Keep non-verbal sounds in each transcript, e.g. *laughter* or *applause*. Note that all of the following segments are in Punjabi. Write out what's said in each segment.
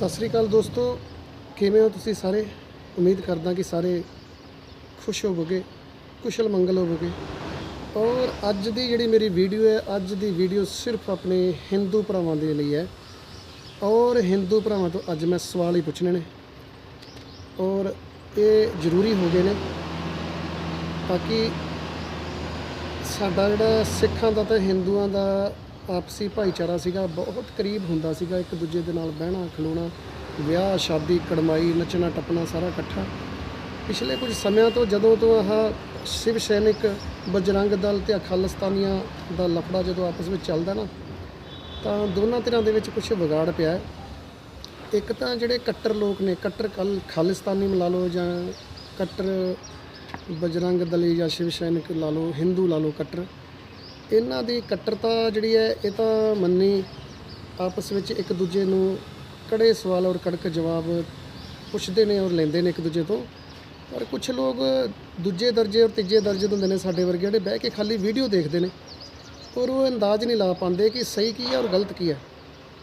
ਸਤਿ ਸ੍ਰੀ ਅਕਾਲ ਦੋਸਤੋ। ਕਿਵੇਂ ਹੋ ਤੁਸੀਂ ਸਾਰੇ? ਉਮੀਦ ਕਰਦਾ ਕਿ ਸਾਰੇ ਖੁਸ਼ ਹੋਵੋਗੇ, ਕੁਸ਼ਲ ਮੰਗਲ ਹੋਵੋਗੇ। ਔਰ ਅੱਜ ਦੀ ਜਿਹੜੀ ਮੇਰੀ ਵੀਡੀਓ ਹੈ, ਅੱਜ ਦੀ ਵੀਡੀਓ ਸਿਰਫ ਆਪਣੇ ਹਿੰਦੂ ਭਰਾਵਾਂ ਦੇ ਲਈ ਹੈ। ਔਰ ਹਿੰਦੂ ਭਰਾਵਾਂ ਤੋਂ ਅੱਜ ਮੈਂ ਸਵਾਲ ਹੀ ਪੁੱਛਣੇ ਨੇ। ਔਰ ਇਹ ਜ਼ਰੂਰੀ ਹੋ ਗਏ ਨੇ, ਤਾਂ ਕਿ ਸਾਡਾ ਜਿਹੜਾ ਸਿੱਖਾਂ ਦਾ ਤੇ ਹਿੰਦੂਆਂ ਦਾ ਆਪਸੀ ਭਾਈਚਾਰਾ ਸੀਗਾ, ਬਹੁਤ ਕਰੀਬ ਹੁੰਦਾ ਸੀਗਾ, ਇੱਕ ਦੂਜੇ ਦੇ ਨਾਲ ਬਹਿਣਾ, ਖਲੋਣਾ, ਵਿਆਹ, ਸ਼ਾਦੀ ਕੜਮਾਈ ਨੱਚਣਾ, ਟੱਪਣਾ, ਸਾਰਾ ਇਕੱਠਾ। ਪਿਛਲੇ ਕੁਝ ਸਮਿਆਂ ਤੋਂ ਜਦੋਂ ਤੋਂ ਆਹ ਸ਼ਿਵ ਸੈਨਿਕ ਬਜਰੰਗ ਦਲ ਤੇ ਖਾਲਿਸਤਾਨੀਆਂ ਦਾ ਲਫੜਾ ਜਦੋਂ ਆਪਸ ਵਿੱਚ ਚੱਲਦਾ ਨਾ, ਤਾਂ ਦੋਨਾਂ ਧਿਰਾਂ ਦੇ ਵਿੱਚ ਕੁਝ ਵਿਗਾੜ ਪਿਆ ਹੈ। ਇੱਕ ਤਾਂ ਜਿਹੜੇ ਕੱਟਰ ਲੋਕ ਨੇ, ਕੱਟਰ ਕਲ ਖਾਲਿਸਤਾਨੀ ਮਿਲਾ ਲਓ ਜਾਂ ਕੱਟਰ ਬਜਰੰਗ ਦਲੀ ਜਾਂ ਸ਼ਿਵ ਸੈਨਿਕ ਲਾ ਲਓ, ਹਿੰਦੂ ਲਾ ਲਓ ਕੱਟਰ ਇਹਨਾਂ ਦੀ ਕੱਟਰਤਾ ਜਿਹੜੀ ਹੈ, ਇਹ ਤਾਂ ਮੰਨੀ ਆਪਸ ਵਿੱਚ ਇੱਕ ਦੂਜੇ ਨੂੰ ਕੜੇ ਸਵਾਲ ਔਰ ਕੜਕ ਜਵਾਬ ਪੁੱਛਦੇ ਨੇ ਔਰ ਲੈਂਦੇ ਨੇ ਇੱਕ ਦੂਜੇ ਤੋਂ। ਪਰ ਕੁਝ ਲੋਕ ਦੂਜੇ ਦਰਜੇ ਔਰ ਤੀਜੇ ਦਰਜੇ ਦੇ ਹੁੰਦੇ ਨੇ ਸਾਡੇ ਵਰਗੇ ਜਿਹੜੇ ਬਹਿ ਕੇ ਖਾਲੀ ਵੀਡੀਓ ਦੇਖਦੇ ਨੇ ਔਰ ਉਹ ਅੰਦਾਜ਼ ਨਹੀਂ ਲਾ ਪਾਉਂਦੇ ਕਿ ਸਹੀ ਕੀ ਹੈ ਔਰ ਗਲਤ ਕੀ ਹੈ।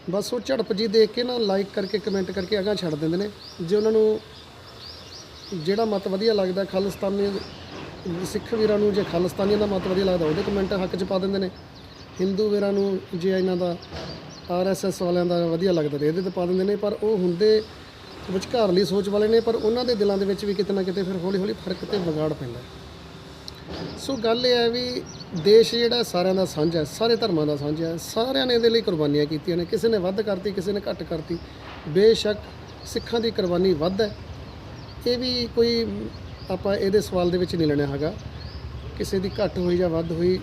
ਬਸ ਉਹ ਝੜਪ ਜੀ ਦੇਖ ਕੇ ਨਾ ਲਾਈਕ ਕਰਕੇ ਕਮੈਂਟ ਕਰਕੇ ਅਗਾਂਹ ਛੱਡ ਦਿੰਦੇ ਨੇ। ਜੇ ਉਹਨਾਂ ਨੂੰ ਜਿਹੜਾ ਮਤ ਵਧੀਆ ਲੱਗਦਾ, ਖਾਲਿਸਤਾਨੀ ਸਿੱਖ ਵੀਰਾਂ ਨੂੰ ਜੇ ਖਾਲਿਸਤਾਨੀਆਂ ਦਾ ਮਤ ਵਧੀਆ ਲੱਗਦਾ, ਉਹਦੇ ਕਮੈਂਟ ਹੱਕ 'ਚ ਪਾ ਦਿੰਦੇ ਨੇ। ਹਿੰਦੂ ਵੀਰਾਂ ਨੂੰ ਜੇ ਇਹਨਾਂ ਦਾ ਆਰਐਸਐਸ ਵਾਲਿਆਂ ਦਾ ਵਧੀਆ ਲੱਗਦਾ ਤੇ ਇਹਦੇ ਤੇ ਪਾ ਦਿੰਦੇ ਨੇ, ਪਰ ਉਹ ਹੁੰਦੇ ਵਿਚਕਾਰਲੀ ਸੋਚ ਵਾਲੇ ਨੇ, ਪਰ ਉਹਨਾਂ ਦੇ ਦਿਲਾਂ ਦੇ ਵਿੱਚ ਵੀ ਕਿਤੇ ਨਾ ਕਿਤੇ ਫਿਰ ਹੌਲੀ ਹੌਲੀ ਫ਼ਰਕ ਤੇ ਵਿਗਾੜ ਪੈਂਦਾ ਸੋ ਗੱਲ ਇਹ ਹੈ ਵੀ ਦੇਸ਼ ਜਿਹੜਾ ਸਾਰਿਆਂ ਦਾ ਸਾਂਝਾ ਹੈ, ਸਾਰੇ ਧਰਮਾਂ ਦਾ ਸਾਂਝਾ ਹੈ, ਸਾਰਿਆਂ ਨੇ ਇਹਦੇ ਲਈ ਕੁਰਬਾਨੀਆਂ ਕੀਤੀਆਂ ਨੇ। ਕਿਸੇ ਨੇ ਵੱਧ ਕਰਤੀ, ਕਿਸੇ ਨੇ ਘੱਟ ਕਰਤੀ। ਬੇਸ਼ੱਕ ਸਿੱਖਾਂ ਦੀ ਕੁਰਬਾਨੀ ਵੱਧ ਹੈ। ਇਹ ਵੀ ਕੋਈ ਆਪਾਂ ਇਹਦੇ ਸਵਾਲ ਦੇ ਵਿੱਚ ਨਹੀਂ ਲੈਣਾ ਹੈਗਾ। ਕਿਸੇ ਦੀ ਘੱਟ ਹੋਈ ਜਾਂ ਵੱਧ ਹੋਈ।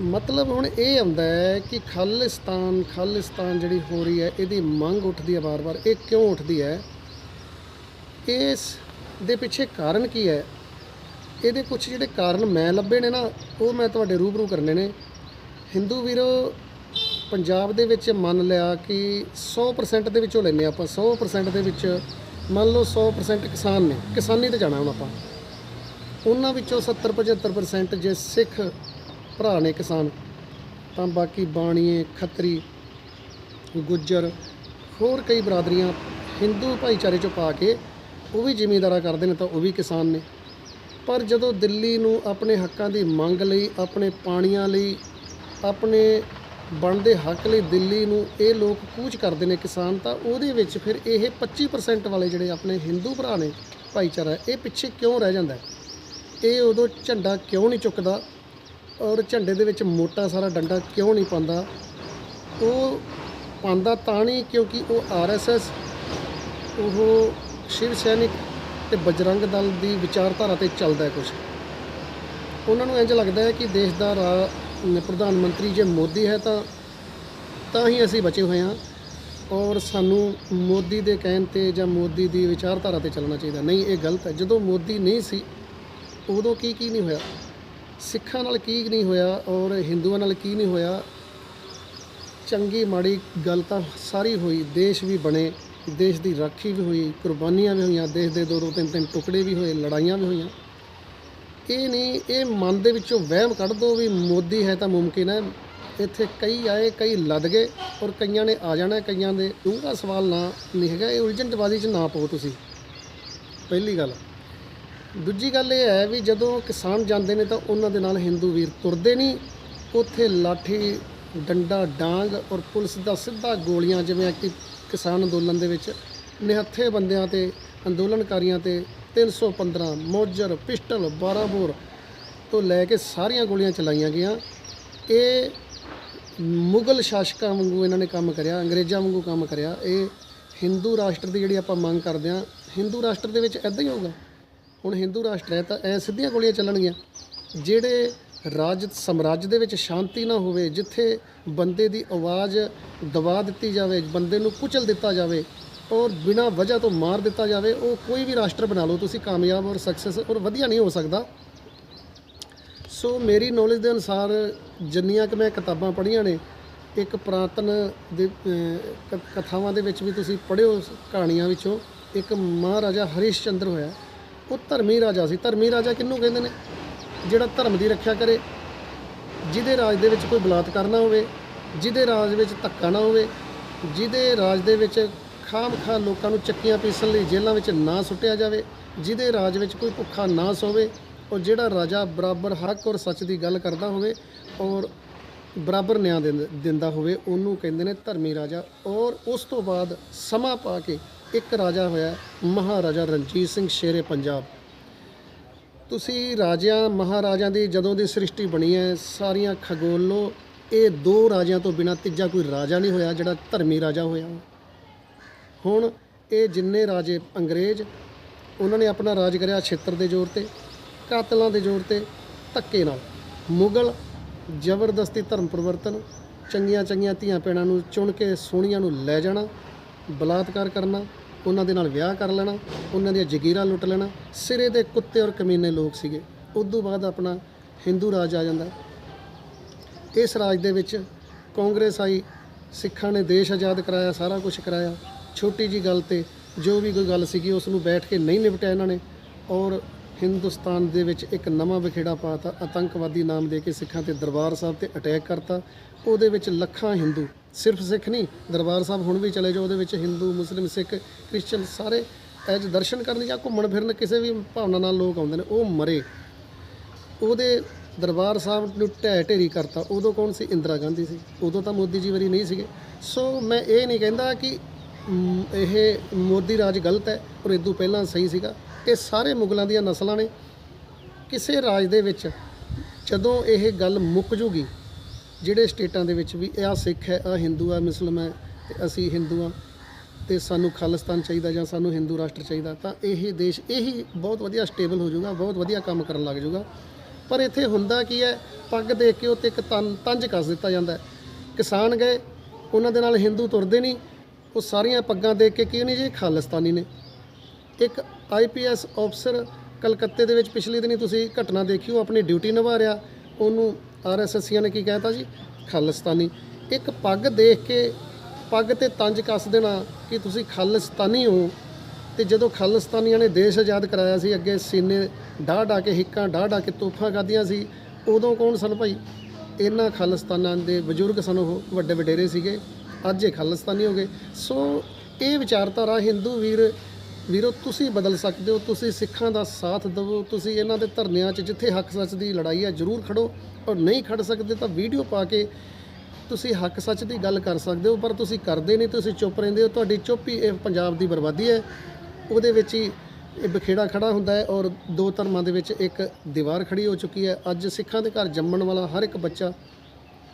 ਮਤਲਬ ਹੁਣ ਇਹ ਆਉਂਦਾ ਹੈ ਕਿ ਖਾਲਿਸਤਾਨ ਖਾਲਿਸਤਾਨ ਜਿਹੜੀ ਹੋ ਰਹੀ ਹੈ, ਇਹਦੀ ਮੰਗ ਉੱਠਦੀ ਹੈ ਵਾਰ-ਵਾਰ। ਇਹ ਕਿਉਂ ਉੱਠਦੀ ਹੈ? ਇਸ ਦੇ ਪਿੱਛੇ ਕਾਰਨ ਕੀ ਹੈ? ਇਹਦੇ ਕੁਝ ਜਿਹੜੇ ਕਾਰਨ ਮੈਂ ਲੱਭੇ ਨੇ ਨਾ, ਉਹ ਮੈਂ ਤੁਹਾਡੇ ਰੂਬਰੂ ਕਰਨੇ ਨੇ। ਹਿੰਦੂ ਵੀਰੋ, ਪੰਜਾਬ ਦੇ ਵਿੱਚ ਮੰਨ ਲਿਆ ਕਿ 100% ਦੇ ਵਿੱਚੋਂ ਲੈਨੇ ਆਪਾਂ। 100% ਦੇ ਵਿੱਚ ਮੰਨ ਲਓ 100% ਕਿਸਾਨ ਨੇ, ਕਿਸਾਨੀ ਤੇ ਜਾਣਾ ਹੁਣ ਆਪਾਂ। ਉਹਨਾਂ ਵਿੱਚੋਂ 70 75% ਜੇ ਸਿੱਖ ਭਰਾ ਨੇ ਕਿਸਾਨ, ਤਾਂ ਬਾਕੀ ਬਾਣੀਏ, ਖੱਤਰੀ, ਗੁੱਜਰ, ਹੋਰ ਕਈ ਬਰਾਦਰੀਆਂ ਹਿੰਦੂ ਭਾਈਚਾਰੇ ਚੋਂ ਪਾ ਕੇ ਉਹ ਵੀ ਜ਼ਿਮੀਂਦਾਰਾ ਕਰਦੇ ਨੇ ਤਾਂ ਉਹ ਵੀ ਕਿਸਾਨ ਨੇ। ਪਰ ਜਦੋਂ ਦਿੱਲੀ ਨੂੰ ਆਪਣੇ ਹੱਕਾਂ ਦੀ ਮੰਗ ਲਈ, ਆਪਣੇ ਪਾਣੀਆਂ ਲਈ, ਆਪਣੇ ਬਣਦੇ ਹੱਕ ਲਈ ਦਿੱਲੀ ਨੂੰ ਇਹ ਲੋਕ ਕੂਚ ਕਰਦੇ ਨੇ ਕਿਸਾਨ, ਤਾਂ ਉਹਦੇ ਵਿੱਚ ਫਿਰ ਇਹ 25% ਵਾਲੇ ਜਿਹੜੇ ਆਪਣੇ ਹਿੰਦੂ ਭਰਾ ਨੇ ਭਾਈਚਾਰਾ, ਇਹ ਪਿੱਛੇ ਕਿਉਂ ਰਹਿ ਜਾਂਦਾ? ਇਹ ਉਦੋਂ ਝੰਡਾ ਕਿਉਂ ਨਹੀਂ ਚੁੱਕਦਾ? ਔਰ ਝੰਡੇ ਦੇ ਵਿੱਚ ਮੋਟਾ ਸਾਰਾ ਡੰਡਾ ਕਿਉਂ ਨਹੀਂ ਪਾਉਂਦਾ? ਉਹ ਪਾਉਂਦਾ ਤਾਂ ਨਹੀਂ ਕਿਉਂਕਿ ਉਹ ਆਰਐਸਐਸ ਉਹ ਸ਼ਿਵ ਸੈਨਿਕ ਤੇ ਬਜਰੰਗ ਦਲ ਦੀ ਵਿਚਾਰਧਾਰਾ ਤੇ ਚੱਲਦਾ ਹੈ ਕੁਝ ਉਹਨਾਂ ਨੂੰ ਇੰਜ ਲੱਗਦਾ ਹੈ ਕਿ ਦੇਸ਼ ਦਾ ਰਾ- ਪ੍ਰਧਾਨ ਮੰਤਰੀ ਜੇ ਮੋਦੀ ਹੈ ਤਾਂ ਤਾਂ ਹੀ ਅਸੀਂ ਬਚੇ ਹੋਏ ਹਾਂ। ਔਰ ਸਾਨੂੰ ਮੋਦੀ ਦੇ ਕਹਿਣ ਤੇ ਜਾਂ ਮੋਦੀ ਦੀ ਵਿਚਾਰਧਾਰਾ ਤੇ ਚੱਲਣਾ ਚਾਹੀਦਾ। ਨਹੀਂ, ਇਹ ਗਲਤ ਹੈ। ਜਦੋਂ ਮੋਦੀ ਨਹੀਂ ਸੀ, ਉਦੋਂ ਕੀ ਕੀ ਨਹੀਂ ਹੋਇਆ? ਸਿੱਖਾਂ ਨਾਲ ਕੀ ਨਹੀਂ ਹੋਇਆ ਔਰ ਹਿੰਦੂਆਂ ਨਾਲ ਕੀ ਨਹੀਂ ਹੋਇਆ? ਚੰਗੀ ਮਾੜੀ ਗੱਲ ਤਾਂ ਸਾਰੀ ਹੋਈ। ਦੇਸ਼ ਵੀ ਬਣੇ, ਦੇਸ਼ ਦੀ ਰਾਖੀ ਵੀ ਹੋਈ, ਕੁਰਬਾਨੀਆਂ ਵੀ ਹੋਈਆਂ, ਦੇਸ਼ ਦੇ ਦੋ ਦੋ, ਤਿੰਨ ਤਿੰਨ ਟੁਕੜੇ ਵੀ ਹੋਏ, ਲੜਾਈਆਂ ਵੀ ਹੋਈਆਂ। ਇਹ ਨਹੀਂ, ਇਹ ਮਨ ਦੇ ਵਿੱਚੋਂ ਵਹਿਮ ਕੱਢ ਦੋ ਵੀ ਮੋਦੀ ਹੈ ਤਾਂ ਮੁਮਕਿਨ ਹੈ। ਇੱਥੇ ਕਈ ਆਏ, ਕਈ ਲੱਦ ਗਏ ਔਰ ਕਈਆਂ ਨੇ ਆ ਜਾਣਾ, ਕਈਆਂ ਦੇ ਡੂੰਘਾ ਸਵਾਲ ਨਾ, ਨਹੀਂ ਹੈਗਾ। ਇਹ ਉਲਝਣਬਾਜ਼ੀ 'ਚ ਨਾ ਪਾਓ ਤੁਸੀਂ। ਪਹਿਲੀ ਗੱਲ। ਦੂਜੀ ਗੱਲ ਇਹ ਹੈ ਵੀ ਜਦੋਂ ਕਿਸਾਨ ਜਾਂਦੇ ਨੇ ਤਾਂ ਉਹਨਾਂ ਦੇ ਨਾਲ ਹਿੰਦੂ ਵੀਰ ਤੁਰਦੇ ਨਹੀਂ। ਉੱਥੇ ਲਾਠੀ, ਡੰਡਾ, ਡਾਂਗ ਔਰ ਪੁਲਿਸ ਦਾ ਸਿੱਧਾ ਗੋਲੀਆਂ ਜਿਵੇਂ ਕਿ ਕਿਸਾਨ ਅੰਦੋਲਨ ਦੇ ਵਿੱਚ ਨਿਹੱਥੇ ਬੰਦਿਆਂ ਤੇ, ਅੰਦੋਲਨਕਾਰੀਆਂ ਤੇ 315 ਮੋਜਰ, ਪਿਸਟਲ 12 ਬੋਰ ਤੋਂ ਲੈ ਕੇ ਸਾਰੀਆਂ ਗੋਲੀਆਂ ਚਲਾਈਆਂ ਗਈਆਂ। ਇਹ ਮੁਗਲ ਸ਼ਾਸਕਾਂ ਵਾਂਗੂ ਇਹਨਾਂ ਨੇ ਕੰਮ ਕਰਿਆ, ਅੰਗਰੇਜ਼ਾਂ ਵਾਂਗੂ ਕੰਮ ਕਰਿਆ। ਇਹ ਹਿੰਦੂ ਰਾਸ਼ਟਰ ਦੀ ਜਿਹੜੀ ਆਪਾਂ ਮੰਗ ਕਰਦੇ ਹਾਂ, ਹਿੰਦੂ ਰਾਸ਼ਟਰ ਦੇ ਵਿੱਚ ਐਦਾਂ ਹੀ ਹੋਊਗਾ। ਹੁਣ ਹਿੰਦੂ ਰਾਸ਼ਟਰ ਹੈ ਤਾਂ ਐ ਸਿੱਧੀਆਂ ਗੋਲੀਆਂ ਚੱਲਣਗੀਆਂ। ਜਿਹੜੇ ਰਾਜ, ਸਮਰਾਜ ਦੇ ਵਿੱਚ ਸ਼ਾਂਤੀ ਨਾ ਹੋਵੇ, ਜਿੱਥੇ ਬੰਦੇ ਦੀ ਆਵਾਜ਼ ਦਬਾ ਦਿੱਤੀ ਜਾਵੇ, ਬੰਦੇ ਨੂੰ ਕੁਚਲ ਦਿੱਤਾ ਜਾਵੇ ਔਰ ਬਿਨਾਂ ਵਜ੍ਹਾ ਤੋਂ ਮਾਰ ਦਿੱਤਾ ਜਾਵੇ, ਉਹ ਕੋਈ ਵੀ ਰਾਸ਼ਟਰ ਬਣਾ ਲਓ, ਤੁਸੀਂ ਕਾਮਯਾਬ ਔਰ ਸਕਸੈਸ ਔਰ ਵਧੀਆ ਨਹੀਂ ਹੋ ਸਕਦਾ। ਸੋ ਮੇਰੀ ਨੌਲੇਜ ਦੇ ਅਨੁਸਾਰ ਜਿੰਨੀਆਂ ਕਿ ਮੈਂ ਕਿਤਾਬਾਂ ਪੜ੍ਹੀਆਂ ਨੇ, ਇੱਕ ਪ੍ਰਾਤਨ ਦੇ ਕਥਾਵਾਂ ਦੇ ਵਿੱਚ ਵੀ ਤੁਸੀਂ ਪੜ੍ਹਿਓ ਕਹਾਣੀਆਂ ਵਿੱਚੋਂ, ਇੱਕ ਮਹਾਰਾਜਾ ਹਰੀਸ਼ ਚੰਦਰ ਹੋਇਆ। ਉਹ ਧਰਮੀ ਰਾਜਾ ਸੀ। ਧਰਮੀ ਰਾਜਾ ਕਿਹਨੂੰ ਕਹਿੰਦੇ ਨੇ? ਜਿਹੜਾ ਧਰਮ ਦੀ ਰੱਖਿਆ ਕਰੇ। ਜਿਹਦੇ ਰਾਜ ਦੇ ਵਿੱਚ ਕੋਈ ਬਲਾਤਕਾਰ ਨਾ ਹੋਵੇ, ਜਿਹਦੇ ਰਾਜ ਵਿੱਚ ਧੱਕਾ ਨਾ ਹੋਵੇ, ਜਿਹਦੇ ਰਾਜ ਦੇ ਵਿੱਚ ਖਾਮ ਖਾ ਲੋਕਾਂ ਨੂੰ ਚੱਕੀਆਂ ਪੀਸਣ ਲਈ ਜੇਲ੍ਹਾਂ ਵਿੱਚ ਨਾ ਸੁੱਟਿਆ ਜਾਵੇ, ਜਿਹਦੇ ਰਾਜ ਵਿੱਚ ਕੋਈ ਭੁੱਖਾ ਨਾ ਸੋਵੇ, ਔਰ ਜਿਹੜਾ ਰਾਜਾ ਬਰਾਬਰ ਹੱਕ ਔਰ ਸੱਚ ਦੀ ਗੱਲ ਕਰਦਾ ਹੋਵੇ ਔਰ ਬਰਾਬਰ ਨਿਆਂ ਦਿੰਦ- ਦਿੰਦਾ ਹੋਵੇ, ਉਹਨੂੰ ਕਹਿੰਦੇ ਨੇ ਧਰਮੀ ਰਾਜਾ। ਔਰ ਉਸ ਤੋਂ ਬਾਅਦ ਸਮਾਂ ਪਾ ਕੇ ਇੱਕ ਰਾਜਾ ਹੋਇਆ, ਮਹਾਰਾਜਾ ਰਣਜੀਤ ਸਿੰਘ ਸ਼ੇਰੇ ਪੰਜਾਬ। ਤੁਸੀਂ ਰਾਜਿਆਂ, ਮਹਾਰਾਜਿਆਂ ਦੀ ਜਦੋਂ ਦੀ ਸ੍ਰਿਸ਼ਟੀ ਬਣੀ ਹੈ, ਸਾਰੀਆਂ ਖਗੋਲੋ ਇਹ ਦੋ ਰਾਜਿਆਂ ਤੋਂ ਬਿਨਾ ਤੀਜਾ ਕੋਈ ਰਾਜਾ ਨਹੀਂ ਹੋਇਆ ਜਿਹੜਾ ਧਰਮੀ ਰਾਜਾ ਹੋਇਆ। ਹੁਣ ਇਹ ਜਿੰਨੇ ਰਾਜੇ ਅੰਗਰੇਜ਼, ਉਹਨਾਂ ਨੇ ਆਪਣਾ ਰਾਜ ਕਰਿਆ ਛੇਤਰ ਦੇ ਜ਼ੋਰ ਤੇ, ਕਾਤਲਾਂ ਦੇ ਜ਼ੋਰ ਤੇ, ਧੱਕੇ ਨਾਲ। ਮੁਗਲ ਜ਼ਬਰਦਸਤੀ ਧਰਮ ਪਰਿਵਰਤਨ, ਚੰਗੀਆਂ ਚੰਗੀਆਂ ਧੀਆਂ ਭੈਣਾਂ ਨੂੰ ਚੁਣ ਕੇ ਸੋਹਣੀਆਂ ਨੂੰ ਲੈ ਜਾਣਾ, ਬਲਾਤਕਾਰ ਕਰਨਾ, ਉਹਨਾਂ ਦੇ ਨਾਲ ਵਿਆਹ ਕਰ ਲੈਣਾ, ਉਹਨਾਂ ਦੀਆਂ ਜ਼ਗੀਰਾਂ ਲੁੱਟ ਲੈਣਾ, ਸਿਰੇ ਦੇ ਕੁੱਤੇ ਔਰ ਕਮੀਨੇ ਲੋਕ ਸੀਗੇ। ਉਸ ਤੋਂ ਬਾਅਦ ਆਪਣਾ ਹਿੰਦੂ ਰਾਜ ਆ ਜਾਂਦਾ। ਇਸ ਰਾਜ ਦੇ ਵਿੱਚ ਕਾਂਗਰਸ ਆਈ, ਸਿੱਖਾਂ ਨੇ ਦੇਸ਼ ਆਜ਼ਾਦ ਕਰਾਇਆ, ਸਾਰਾ ਕੁਝ ਕਰਾਇਆ। ਛੋਟੀ ਜੀ ਗੱਲ ਤੇ ਜੋ ਵੀ ਕੋਈ ਗੱਲ ਸੀਗੀ ਉਸ ਨੂੰ ਬੈਠ ਕੇ ਨਹੀਂ ਨਿਪਟਿਆ ਇਹਨਾਂ ਨੇ। ਔਰ ਹਿੰਦੁਸਤਾਨ ਦੇ ਵਿੱਚ ਇੱਕ ਨਵਾਂ ਵਿਖੇੜਾ ਪਾਤਾ, ਆਤੰਕਵਾਦੀ ਨਾਮ ਦੇ ਕੇ ਸਿੱਖਾਂ ਤੇ ਦਰਬਾਰ ਸਾਹਿਬ ਤੇ ਅਟੈਕ ਕਰਤਾ। ਉਹਦੇ ਵਿੱਚ ਲੱਖਾਂ ਹਿੰਦੂ, ਸਿਰਫ ਸਿੱਖ ਨਹੀਂ, ਦਰਬਾਰ ਸਾਹਿਬ ਹੁਣ ਵੀ ਚਲੇ ਜਾਓ, ਉਹਦੇ ਵਿੱਚ ਹਿੰਦੂ, ਮੁਸਲਿਮ, ਸਿੱਖ ਕ੍ਰਿਸਚੀਅਨ ਸਾਰੇ ਐਜ ਦਰਸ਼ਨ ਕਰਨ ਜਾਂ ਘੁੰਮਣ ਫਿਰਨ ਕਿਸੇ ਵੀ ਭਾਵਨਾ ਨਾਲ ਲੋਕ ਆਉਂਦੇ ਨੇ, ਉਹ ਮਰੇ। ਉਹਦੇ ਦਰਬਾਰ ਸਾਹਿਬ ਨੂੰ ਢਹਿ ਢੇਰੀ ਕਰਤਾ। ਉਦੋਂ ਕੌਣ ਸੀ? ਇੰਦਰਾ ਗਾਂਧੀ ਸੀ। ਉਦੋਂ ਤਾਂ ਮੋਦੀ ਜੀ ਵਰੀ ਨਹੀਂ ਸੀਗੇ। ਸੋ ਮੈਂ ਇਹ ਨਹੀਂ ਕਹਿੰਦਾ ਕਿ ਇਹ ਮੋਦੀ ਰਾਜ ਗਲਤ ਹੈ ਔਰ ਇਦੋਂ ਪਹਿਲਾਂ ਸਹੀ ਸੀਗਾ। ਇਹ ਸਾਰੇ ਮੁਗਲਾਂ ਦੀਆਂ ਨਸਲਾਂ ਨੇ। ਕਿਸੇ ਰਾਜ ਦੇ ਵਿੱਚ ਜਦੋਂ ਇਹ ਗੱਲ ਮੁੱਕ ਜੂਗੀ, ਜਿਹੜੇ ਸਟੇਟਾਂ ਦੇ ਵਿੱਚ ਵੀ ਇਹ ਆ ਸਿੱਖ ਹੈ ਆ ਹਿੰਦੂ ਆ, ਮੁਸਲਮ ਹੈ, ਤੇ ਅਸੀਂ ਹਿੰਦੂ ਆ, ਤੇ ਸਾਨੂੰ ਖਾਲਿਸਤਾਨ ਚਾਹੀਦਾ ਜਾਂ ਸਾਨੂੰ ਹਿੰਦੂ ਰਾਸ਼ਟਰ ਚਾਹੀਦਾ, ਤਾਂ ਇਹ ਦੇਸ਼ ਇਹੀ ਬਹੁਤ ਵਧੀਆ ਸਟੇਬਲ ਹੋ ਜਾਊਗਾ, ਬਹੁਤ ਵਧੀਆ ਕੰਮ ਕਰਨ ਲੱਗ ਜਾਊਗਾ। ਪਰ ਇੱਥੇ ਹੁੰਦਾ ਕੀ ਹੈ, ਪੱਗ ਦੇਖ ਕੇ ਉੱਤੇ ਇੱਕ ਤਨ ਤੰਜ ਕੱਸ ਦਿੱਤਾ ਜਾਂਦਾ ਕਿਸਾਨ ਗਏ, ਉਹਨਾਂ ਦੇ ਨਾਲ ਹਿੰਦੂ ਤੁਰਦੇ ਨਹੀਂ ਉਹ ਸਾਰੀਆਂ ਪੱਗਾਂ ਦੇਖ ਕੇ ਕੀ ਨਹੀਂ ਜੀ ਖਾਲਿਸਤਾਨੀ ਨੇ। ਇੱਕ ਆਈਪੀਐਸ ਅਫਸਰ ਕਲਕੱਤੇ ਦੇ ਵਿੱਚ ਪਿਛਲੇ ਦਿਨੀ ਤੁਸੀਂ ਘਟਨਾ ਦੇਖੀ, ਉਹ ਆਪਣੀ ਡਿਊਟੀ ਨਿਭਾ ਰਿਹਾ। ਉਹਨੂੰ ਆਰਐਸਐਸੀਆਂ ਨੇ ਕੀ ਕਹਿਤਾ ਜੀ? ਖਾਲਿਸਤਾਨੀ। ਇੱਕ ਪੱਗ ਦੇਖ ਕੇ, ਪੱਗ ਤੇ ਤੰਜ ਕੱਸ ਦੇਣਾ ਕਿ ਤੁਸੀਂ ਖਾਲਿਸਤਾਨੀ ਹੋ। ਤੇ ਜਦੋਂ ਖਾਲਿਸਤਾਨੀਆਂ ਨੇ ਦੇਸ਼ ਆਜ਼ਾਦ ਕਰਾਇਆ ਸੀ, ਅੱਗੇ ਸੀਨੇ ਢਾਹ ਢਾਹ ਕੇ ਹਿੱਕਾਂ ਢਾਹ ਢਾਹ ਕੇ ਤੋਫਾਂ ਖਾਧੀਆਂ ਸੀ, ਉਦੋਂ ਕੌਣ ਸਨ ਭਾਈ? ਇਹਨਾਂ ਖਾਲਿਸਤਾਨਾਂ ਦੇ ਬਜ਼ੁਰਗ ਸਨ ਉਹ, ਵੱਡੇ ਵਡੇਰੇ ਸੀਗੇ। ਅੱਜ ਇਹ ਖਾਲਿਸਤਾਨੀ ਹੋ ਗਏ। ਸੋ ਇਹ ਵਿਚਾਰਧਾਰਾ ਹਿੰਦੂ ਵੀਰ, ਵੀਰੋ, ਤੁਸੀਂ ਬਦਲ ਸਕਦੇ ਹੋ, ਤੁਸੀਂ ਸਿੱਖਾਂ ਦਾ ਸਾਥ ਦਿਵੋ, ਤੁਸੀਂ ਇਹਨਾਂ ਦੇ ਧਰਨਿਆਂ 'ਚ ਜਿੱਥੇ ਹੱਕ ਸੱਚ ਦੀ ਲੜਾਈ ਹੈ ਜ਼ਰੂਰ ਖੜੋ ਔਰ ਨਹੀਂ ਖੜ ਸਕਦੇ ਤਾਂ ਵੀਡੀਓ ਪਾ ਕੇ ਤੁਸੀਂ ਹੱਕ ਸੱਚ ਦੀ ਗੱਲ ਕਰ ਸਕਦੇ ਹੋ, ਪਰ ਤੁਸੀਂ ਕਰਦੇ ਨਹੀਂ, ਤੁਸੀਂ ਚੁੱਪ ਰਹਿੰਦੇ ਹੋ। ਤੁਹਾਡੀ ਚੁੱਪ ਹੀ ਇਹ ਪੰਜਾਬ ਦੀ ਬਰਬਾਦੀ ਹੈ। ਉਹਦੇ ਵਿੱਚ ਹੀ ਇਹ ਬਖੇੜਾ ਖੜਾ ਹੁੰਦਾ ਹੈ ਔਰ ਦੋ ਧਰਮਾਂ ਦੇ ਵਿੱਚ ਇੱਕ ਦੀਵਾਰ ਖੜੀ ਹੋ ਚੁੱਕੀ ਹੈ। ਅੱਜ ਸਿੱਖਾਂ ਦੇ ਘਰ ਜੰਮਣ ਵਾਲਾ ਹਰ ਇੱਕ ਬੱਚਾ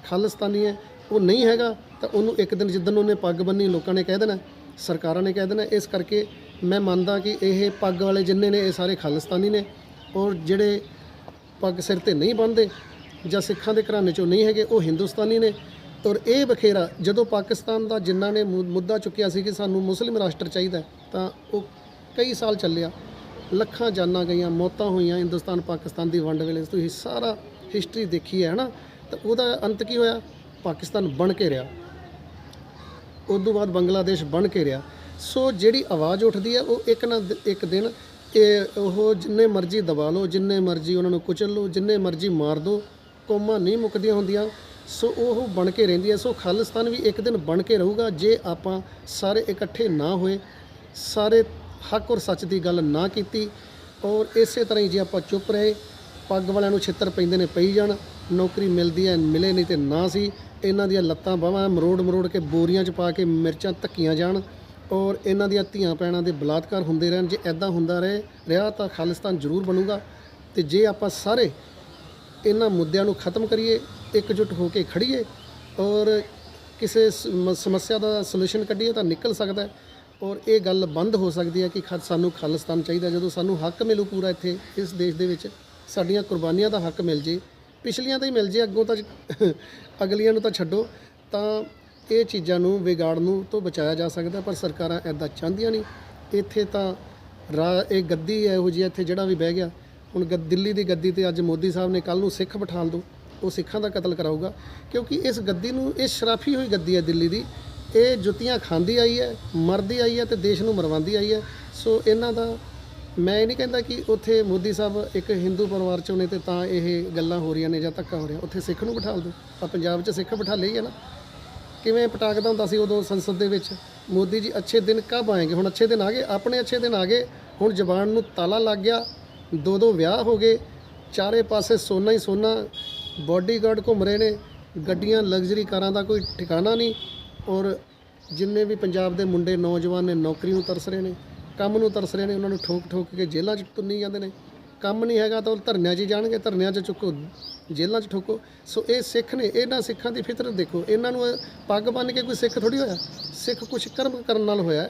ਖਾਲਿਸਤਾਨੀ ਹੈ। ਉਹ ਨਹੀਂ ਹੈਗਾ, ਤਾਂ ਉਹਨੂੰ ਇੱਕ ਦਿਨ ਜਿੱਦਣ ਉਹਨੇ ਪੱਗ ਬੰਨੀ, ਲੋਕਾਂ ਨੇ ਕਹਿ ਦੇਣਾ, ਸਰਕਾਰਾਂ ਨੇ ਕਹਿ ਦੇਣਾ, ਇਸ ਕਰਕੇ ਮੈਂ ਮੰਨਦਾ ਕਿ ਇਹ ਪੱਗ ਵਾਲੇ ਜਿੰਨੇ ਨੇ, ਇਹ ਸਾਰੇ ਖਾਲਿਸਤਾਨੀ ਨੇ, ਔਰ ਜਿਹੜੇ ਪੱਗ ਸਿਰ ਤੇ ਨਹੀਂ ਬੰਨਦੇ ਜਾਂ ਸਿੱਖਾਂ ਦੇ ਘਰਾਣੇ ਚੋਂ ਨਹੀਂ ਹੈਗੇ, ਉਹ ਹਿੰਦੁਸਤਾਨੀ ਨੇ। ਔਰ ਇਹ ਬਖੇਰਾ, ਜਦੋਂ ਪਾਕਿਸਤਾਨ ਦਾ ਜਿਨ੍ਹਾਂ ਨੇ ਮੁੱਦਾ ਚੁੱਕਿਆ ਸੀ ਕਿ ਸਾਨੂੰ ਮੁਸਲਿਮ ਰਾਸ਼ਟਰ ਚਾਹੀਦਾ ਤਾਂ ਉਹ ਕਈ ਸਾਲ ਚੱਲਿਆ। ਲੱਖਾਂ ਜਾਨਾਂ ਗਈਆਂ, ਮੌਤਾਂ ਹੋਈਆਂ ਹਿੰਦੁਸਤਾਨ ਪਾਕਿਸਤਾਨ ਦੀ ਵੰਡ ਵੇਲੇ। ਤੁਸੀਂ ਸਾਰਾ ਹਿਸਟਰੀ ਦੇਖੀ ਹੈ ਨਾ? ਤਾਂ ਉਹਦਾ ਅੰਤ ਕੀ ਹੋਇਆ? ਪਾਕਿਸਤਾਨ ਬਣ ਕੇ ਰਿਹਾ ਉਸ ਤੋਂ ਬਾਅਦ ਬੰਗਲਾਦੇਸ਼ ਬਣ ਕੇ ਰਿਹਾ, ਸੋ ਜਿਹੜੀ ਆਵਾਜ਼ ਉੱਠਦੀ ਹੈ ਉਹ ਇੱਕ ਨਾ ਦ- ਇੱਕ ਦਿਨ ਇਹ ਉਹ ਜਿੰਨੇ ਮਰਜ਼ੀ ਦਬਾ ਲਓ, ਜਿੰਨੇ ਮਰਜ਼ੀ ਉਹਨਾਂ ਨੂੰ ਕੁਚਲ ਲਓ, ਜਿੰਨੇ ਮਰਜ਼ੀ ਮਾਰ ਦਿਓ ਕੌਮਾਂ ਨਹੀਂ ਮੁੱਕਦੀਆਂ ਹੁੰਦੀਆਂ, ਸੋ ਉਹ ਬਣ ਕੇ ਰਹਿੰਦੀ ਹੈ, ਸੋ ਖਾਲਿਸਤਾਨ ਵੀ ਇੱਕ ਦਿਨ ਬਣ ਕੇ ਰਹੂਗਾ, ਜੇ ਆਪਾਂ ਸਾਰੇ ਇਕੱਠੇ ਨਾ ਹੋਏ, ਸਾਰੇ ਹੱਕ ਔਰ ਸੱਚ ਦੀ ਗੱਲ ਨਾ ਕੀਤੀ, ਔਰ ਇਸੇ ਤਰ੍ਹਾਂ ਹੀ ਜੇ ਆਪਾਂ ਚੁੱਪ ਰਹੇ, ਪੱਗ ਵਾਲਿਆਂ ਨੂੰ ਛਿੱਤਰ ਪੈਂਦੇ ਨੇ ਪਈ ਜਾਣ, ਨੌਕਰੀ ਮਿਲਦੀ ਹੈ, ਮਿਲੇ ਨਹੀਂ ਤੇ ਨਾ ਸੀ ਇਹਨਾਂ ਦੀਆਂ ਲੱਤਾਂ ਬਾਹਾਂ ਮਰੋੜ ਮਰੋੜ ਕੇ ਬੋਰੀਆਂ 'ਚ ਪਾ ਕੇ ਮਿਰਚਾਂ ਧੱਕੀਆਂ ਜਾਣ ਔਰ ਇਹਨਾਂ ਦੀਆਂ ਧੀਆਂ ਪੈਣਾਂ ਦੇ ਬਲਾਤਕਾਰ ਹੁੰਦੇ ਰਹਿਣ, ਜੇ ਐਦਾਂ ਹੁੰਦਾ ਰਹੇ, ਰਿਹਾ ਤਾਂ ਖਾਲਿਸਤਾਨ ਜ਼ਰੂਰ ਬਣੂਗਾ। ਤੇ ਜੇ ਆਪਾਂ ਸਾਰੇ ਇਹਨਾਂ ਮੁੱਦਿਆਂ ਨੂੰ ਖਤਮ ਕਰੀਏ, ਇਕਜੁੱਟ ਹੋ ਕੇ ਖੜੀਏ ਔਰ ਕਿਸੇ ਸਮੱਸਿਆ ਦਾ ਸੋਲੂਸ਼ਨ ਕੱਢੀਏ ਤਾਂ ਨਿਕਲ ਸਕਦਾ ਔਰ ਇਹ ਗੱਲ ਬੰਦ ਹੋ ਸਕਦੀ ਹੈ ਕਿ ਖ ਸਾਨੂੰ ਖਾਲਿਸਤਾਨ ਚਾਹੀਦਾ ਜਦੋਂ ਸਾਨੂੰ ਹੱਕ ਮਿਲੂ ਪੂਰਾ ਇੱਥੇ, ਇਸ ਦੇਸ਼ ਦੇ ਵਿੱਚ, ਸਾਡੀਆਂ ਕੁਰਬਾਨੀਆਂ ਦਾ ਹੱਕ ਮਿਲ ਜੇ ਪਿਛਲੀਆਂ ਤਾਂ ਹੀ ਮਿਲ ਜੇ, ਅੱਗੋਂ ਤਾਂ *laughs* ਅਗਲੀਆਂ ਨੂੰ ਤਾਂ ਛੱਡੋ। ਤਾਂ ਇਹ ਚੀਜ਼ਾਂ ਨੂੰ ਵਿਗਾੜ ਨੂੰ ਤੋਂ ਬਚਾਇਆ ਜਾ ਸਕਦਾ, ਪਰ ਸਰਕਾਰਾਂ ਐਦਾਂ ਚਾਹੁੰਦੀਆਂ ਨਹੀਂ। ਇੱਥੇ ਤਾਂ ਰਾ, ਇਹ ਗੱਦੀ ਹੈ ਇਹੋ ਜਿਹੀ, ਇੱਥੇ ਜਿਹੜਾ ਵੀ ਬਹਿ ਗਿਆ, ਹੁਣ ਗ, ਦਿੱਲੀ ਦੀ ਗੱਦੀ ਤੇ ਅੱਜ ਮੋਦੀ ਸਾਹਿਬ ਨੇ ਕੱਲ ਨੂੰ ਸਿੱਖ ਬਿਠਾਲ ਦੋ ਉਹ ਸਿੱਖਾਂ ਦਾ ਕਤਲ ਕਰਾਊਗਾ। ਕਿਉਂਕਿ ਇਸ ਗੱਦੀ ਨੂੰ, ਇਹ ਸ਼ਰਾਫੀ ਹੋਈ ਗੱਦੀ ਹੈ ਦਿੱਲੀ ਦੀ। ਇਹ ਜੁੱਤੀਆਂ ਖਾਂਦੀ ਆਈ ਹੈ, ਮਰਦੀ ਆਈ ਹੈ ਤੇ ਦੇਸ਼ ਨੂੰ ਮਰਵਾਉਂਦੀ ਆਈ ਹੈ। ਸੋ ਇਹਨਾਂ ਦਾ ਮੈਂ ਇਹ ਨਹੀਂ ਕਹਿੰਦਾ ਕਿ ਉੱਥੇ ਮੋਦੀ ਸਾਹਿਬ ਇੱਕ ਹਿੰਦੂ ਪਰਿਵਾਰ ਚੋਂ ਨੇ ਤੇ ਤਾਂ ਇਹ ਗੱਲਾਂ ਹੋ ਰਹੀਆਂ ਨੇ ਜਾਂ ਧੱਕਾ ਹੋ ਰਿਹਾ। ਉੱਥੇ ਸਿੱਖ ਨੂੰ ਬਿਠਾਲ ਦਿਓ ਆ ਪੰਜਾਬ 'ਚ ਸਿੱਖ ਬਿਠਾਲੇ ਹੀ ਹੈ ਨਾ। ਕਿਵੇਂ ਪਟਾਕਦਾ ਹੁੰਦਾ ਸੀ ਉਦੋਂ ਸੰਸਦ ਦੇ ਵਿੱਚ? ਮੋਦੀ ਜੀ ਅੱਛੇ ਦਿਨ ਕਬ ਆਏਗੇ? ਹੁਣ ਅੱਛੇ ਦਿਨ ਆ ਗਏ। ਆਪਣੇ ਅੱਛੇ ਦਿਨ ਆ ਗਏ। ਹੁਣ ਜ਼ਬਾਨ ਨੂੰ ਤਾਲਾ ਲੱਗ ਗਿਆ। ਦੋ ਦੋ ਵਿਆਹ ਹੋ ਗਏ। ਚਾਰੇ ਪਾਸੇ ਸੋਨਾ ਹੀ ਸੋਨਾ। ਬਾਡੀਗਾਰਡ ਘੁੰਮ ਰਹੇ ਨੇ। ਗੱਡੀਆਂ ਲਗਜ਼ਰੀ ਕਾਰਾਂ ਦਾ ਕੋਈ ਠਿਕਾਣਾ ਨਹੀਂ। ਔਰ ਜਿੰਨੇ ਵੀ ਪੰਜਾਬ ਦੇ ਮੁੰਡੇ ਨੌਜਵਾਨ ਨੇ ਨੌਕਰੀ ਨੂੰ ਤਰਸ ਰਹੇ ਨੇ। ਕੰਮ ਨੂੰ ਤਰਸ ਰਹੇ ਨੇ, ਉਹਨਾਂ ਨੂੰ ਠੋਕ ਠੋਕ ਕੇ ਜੇਲ੍ਹਾਂ 'ਚ ਤੁੰਨੀ ਜਾਂਦੇ ਨੇ। ਕੰਮ ਨਹੀਂ ਹੈਗਾ ਤਾਂ ਉਹ ਧਰਨਿਆਂ 'ਚ ਹੀ ਜਾਣਗੇ, ਧਰਨਿਆਂ 'ਚ ਚੁੱਕੋ, ਜੇਲ੍ਹਾਂ 'ਚ ਠੋਕੋ। ਸੋ ਇਹ ਸਿੱਖ ਨੇ, ਇਹਨਾਂ ਸਿੱਖਾਂ ਦੀ ਫਿਤਰਤ ਦੇਖੋ। ਇਹਨਾਂ ਨੂੰ ਪੱਗ ਬੰਨ੍ਹ ਕੇ ਕੋਈ ਸਿੱਖ ਥੋੜੀ ਹੋਇਆ? ਸਿੱਖ ਕੁਛ ਕਰਮ ਕਰਨ ਨਾਲ ਹੋਇਆ।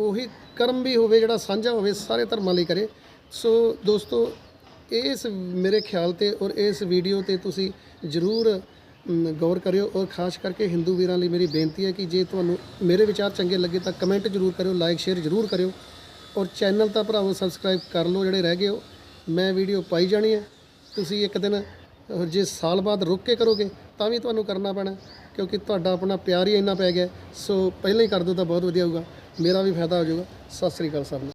ਉਹੀ ਕਰਮ ਵੀ ਹੋਵੇ, ਜਿਹੜਾ ਸਾਂਝਾ ਹੋਵੇ, ਸਾਰੇ ਧਰਮਾਂ ਲਈ ਕਰੇ। ਸੋ ਦੋਸਤੋ, ਇਸ ਮੇਰੇ ਖਿਆਲ ਤੇ ਔਰ ਇਸ ਵੀਡੀਓ ਤੇ ਤੁਸੀਂ ਜ਼ਰੂਰ ਗੌਰ ਕਰਿਓ। ਔਰ ਖਾਸ ਕਰਕੇ ਹਿੰਦੂ ਵੀਰਾਂ ਲਈ ਮੇਰੀ ਬੇਨਤੀ ਹੈ ਕਿ ਜੇ ਤੁਹਾਨੂੰ ਮੇਰੇ ਵਿਚਾਰ ਚੰਗੇ ਲੱਗੇ ਤਾਂ ਕਮੈਂਟ ਜ਼ਰੂਰ ਕਰਿਓ, ਲਾਈਕ, ਸ਼ੇਅਰ ਜ਼ਰੂਰ ਕਰਿਓ। ਔਰ ਚੈਨਲ ਤਾਂ ਭਰਾਵੋ ਸਬਸਕ੍ਰਾਈਬ ਕਰ ਲਓ ਜਿਹੜੇ ਰਹਿ ਗਏ ਹੋ ਮੈਂ ਵੀਡੀਓ ਪਾਈ ਜਾਣੀ ਹੈ। ਤੁਸੀਂ ਇੱਕ ਦਿਨ ਜੇ ਸਾਲ ਬਾਅਦ ਰੁਕ ਕੇ ਕਰੋਗੇ, ਤਾਂ ਵੀ ਤੁਹਾਨੂੰ ਕਰਨਾ ਪੈਣਾ, ਕਿਉਂਕਿ ਤੁਹਾਡਾ ਆਪਣਾ ਪਿਆਰ ਹੀ ਇੰਨਾ ਪੈ ਗਿਆ ਸੋ ਪਹਿਲਾਂ ਹੀ ਕਰ ਦਿਓ ਤਾਂ ਬਹੁਤ ਵਧੀਆ ਹੋਊਗਾ। ਮੇਰਾ ਵੀ ਫਾਇਦਾ ਹੋ ਜਾਊਗਾ। ਸਤਿ ਸ੍ਰੀ ਅਕਾਲ ਸਭ ਨੂੰ।